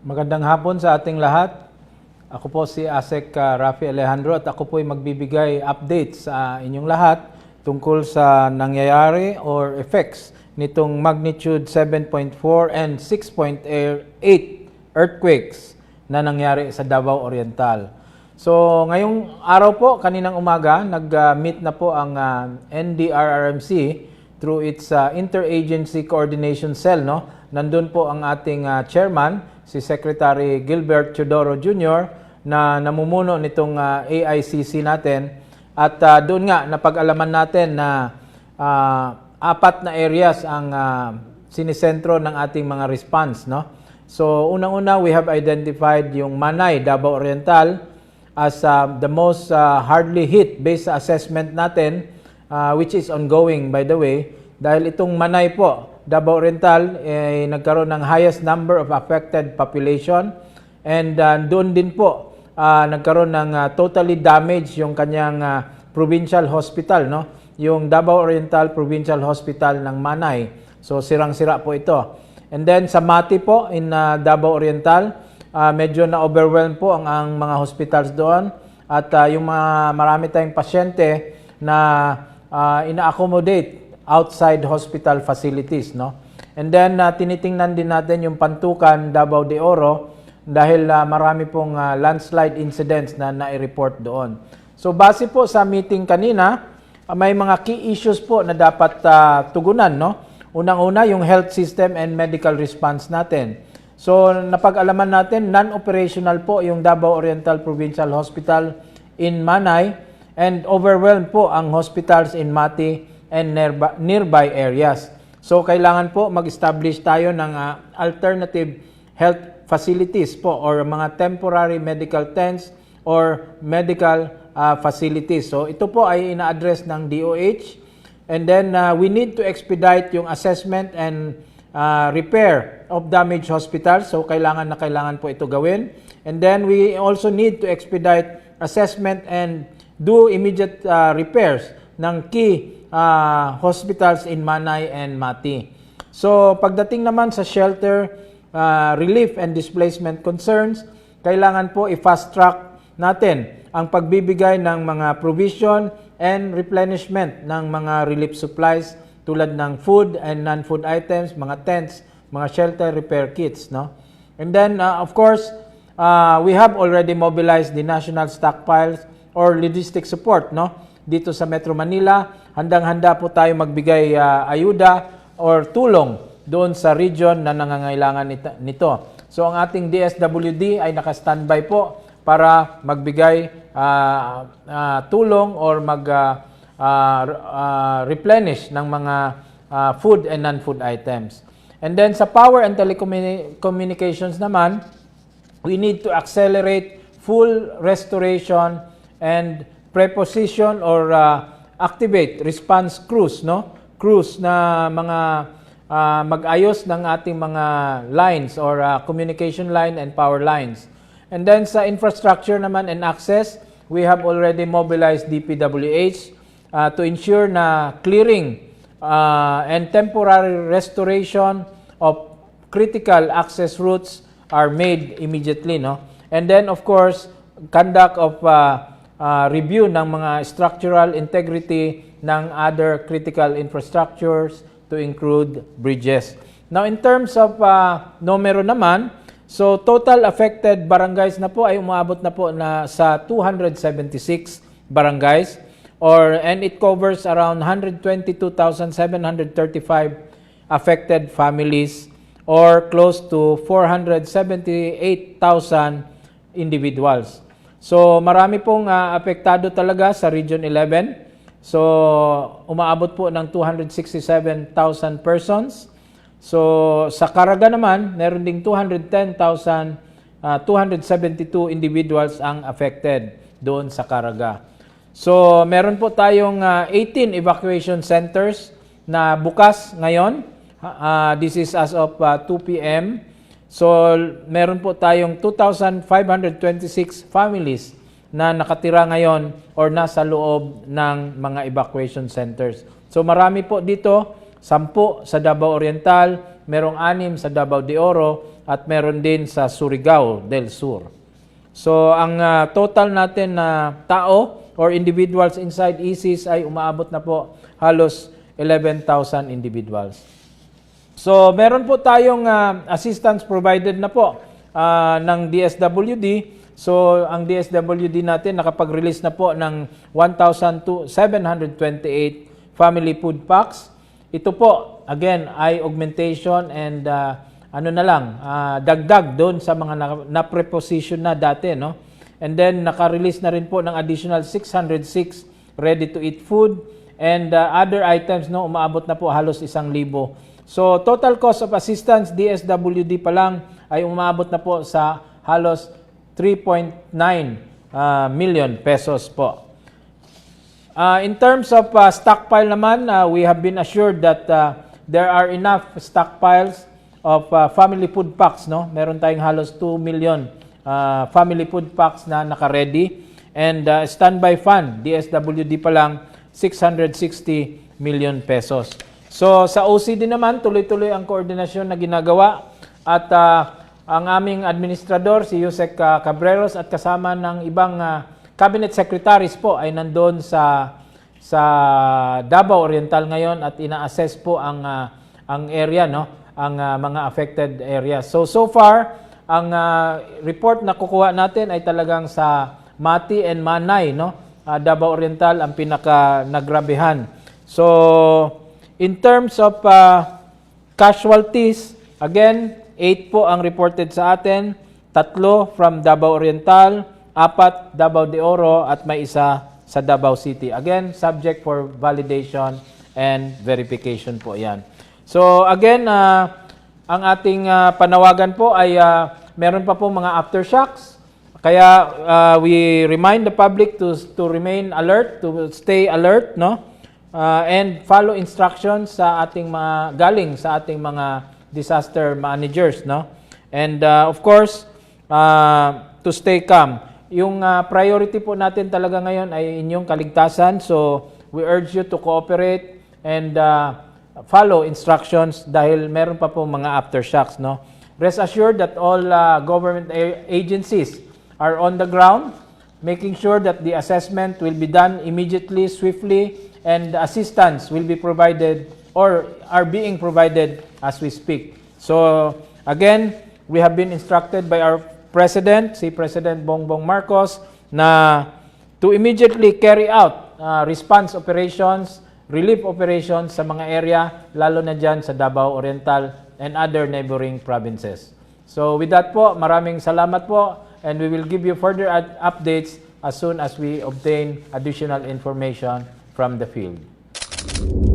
Magandang hapon sa ating lahat. Ako po si Asek uh, Rafi Alejandro at ako po ay magbibigay update sa inyong lahat tungkol sa nangyayari or effects nitong magnitude 7.4 and 6.8 earthquakes na nangyari sa Davao Oriental. So ngayong araw po, kaninang umaga, nag-meet na po ang uh, NDRRMC through its uh, Interagency Coordination Cell. No? Nandun po ang ating uh, chairman, si Secretary Gilbert Teodoro Jr., na namumuno nitong uh, AICC natin. At uh, doon nga, napag-alaman natin na uh, apat na areas ang uh, sinisentro ng ating mga response. No? So, unang-una, we have identified yung Manay, Davao Oriental, as uh, the most uh, hardly hit based sa assessment natin, uh, which is ongoing by the way, dahil itong Manay po, Davao Oriental, eh, nagkaroon ng highest number of affected population and uh, doon din po uh, nagkaroon ng uh, totally damaged yung kanyang uh, provincial hospital, no? yung Davao Oriental Provincial Hospital ng Manay. So sirang-sira po ito. And then sa Mati po in uh, Davao Oriental, uh, medyo na-overwhelm po ang, ang mga hospitals doon at uh, yung mga marami tayong pasyente na uh, ina-accommodate outside hospital facilities no? And then uh, tinitingnan din natin yung Pantukan Davao de Oro dahil uh, marami pong uh, landslide incidents na nai-report doon. So base po sa meeting kanina uh, may mga key issues po na dapat uh, tugunan no? Unang-una yung health system and medical response natin. So napag-alaman natin, non-operational po yung Davao Oriental Provincial Hospital in Manay and overwhelmed po ang hospitals in Mati and nearby, areas. So kailangan po mag-establish tayo ng uh, alternative health facilities po or mga temporary medical tents or medical uh, facilities. So ito po ay ina-address ng DOH and then uh, we need to expedite yung assessment and uh, repair of damaged hospitals. So kailangan na kailangan po ito gawin. And then we also need to expedite assessment and do immediate uh, repairs ng key uh, hospitals in Manay and Mati. So pagdating naman sa shelter uh, relief and displacement concerns, kailangan po i-fast track natin ang pagbibigay ng mga provision and replenishment ng mga relief supplies tulad ng food and non-food items, mga tents, mga shelter repair kits, no? And then uh, of course, uh, we have already mobilized the national stockpiles or logistic support, no? Dito sa Metro Manila, handang-handa po tayo magbigay uh, ayuda or tulong doon sa region na nangangailangan nito. So ang ating DSWD ay naka-standby po para magbigay uh, uh, tulong or mag uh, uh, replenish ng mga uh, food and non-food items. And then sa power and telecommunications naman, we need to accelerate full restoration and preposition or uh, activate response crews, no? Crews na mga uh, mag-ayos ng ating mga lines or uh, communication line and power lines. And then sa infrastructure naman and access, we have already mobilized DPWH uh, to ensure na clearing uh, and temporary restoration of critical access routes are made immediately no and then of course conduct of uh, uh, review ng mga structural integrity ng other critical infrastructures to include bridges now in terms of uh, numero naman so total affected barangays na po ay umabot na po na sa 276 barangays or and it covers around 122,735 affected families or close to 478,000 individuals. So marami pong uh, apektado talaga sa Region 11. So umaabot po ng 267,000 persons. So sa Caraga naman, meron ding 210,000 uh, 272 individuals ang affected doon sa Caraga. So, meron po tayong uh, 18 evacuation centers na bukas ngayon. Uh, this is as of uh, 2 p.m. So, meron po tayong 2,526 families na nakatira ngayon or nasa loob ng mga evacuation centers. So, marami po dito, 10 sa Davao Oriental, merong 6 sa Davao de Oro, at meron din sa Surigao del Sur. So ang ah, total natin na tao or individuals inside ISIS ay umaabot na po halos 11,000 individuals. So, meron po tayong ah, assistance provided na po ah, ng DSWD. So, ang DSWD natin nakapag-release na po ng 1,728 family food packs. Ito po, again, ay augmentation and ah, ano na lang, ah, dagdag doon sa mga na- na-preposition na dati, no? And then, naka-release na rin po ng additional 606 ready-to-eat food and uh, other items, no, umaabot na po halos isang libo. So, total cost of assistance, DSWD pa lang, ay umabot na po sa halos 3.9 uh, million pesos po. Uh, in terms of uh, stockpile naman, uh, we have been assured that uh, there are enough stockpiles of uh, family food packs. No? Meron tayong halos 2 million uh, family food packs na naka-ready. And uh, standby fund, DSWD pa lang, 660 million pesos. So sa OCD naman, tuloy-tuloy ang koordinasyon na ginagawa. At uh, ang aming administrador, si Yusek uh, Cabreros, at kasama ng ibang uh, cabinet secretaries po ay nandoon sa sa Davao Oriental ngayon at ina-assess po ang uh, ang area no ang uh, mga affected areas. So so far ang uh, report na kukuha natin ay talagang sa Mati and Manay no uh, Davao Oriental ang pinaka nagrabehan. So in terms of uh, casualties again 8 po ang reported sa atin, tatlo from Davao Oriental, apat Davao de Oro at may isa sa Davao City. Again, subject for validation and verification po 'yan. So again, ah, ang ating ah, panawagan po ay ah, meron pa po mga aftershocks. Kaya ah, we remind the public to to remain alert, to stay alert, no? Ah, and follow instructions sa ating mga galing sa ating mga disaster managers, no? And uh, of course, uh, to stay calm. Yung uh, priority po natin talaga ngayon ay inyong kaligtasan. So, we urge you to cooperate and uh, follow instructions dahil meron pa po mga aftershocks, no? Rest assured that all uh, government agencies are on the ground, making sure that the assessment will be done immediately, swiftly, and assistance will be provided or are being provided as we speak. So, again, we have been instructed by our President, si President Bongbong Marcos, na to immediately carry out uh, response operations, relief operations sa mga area, lalo na dyan sa Davao Oriental and other neighboring provinces. So with that po, maraming salamat po and we will give you further updates as soon as we obtain additional information from the field.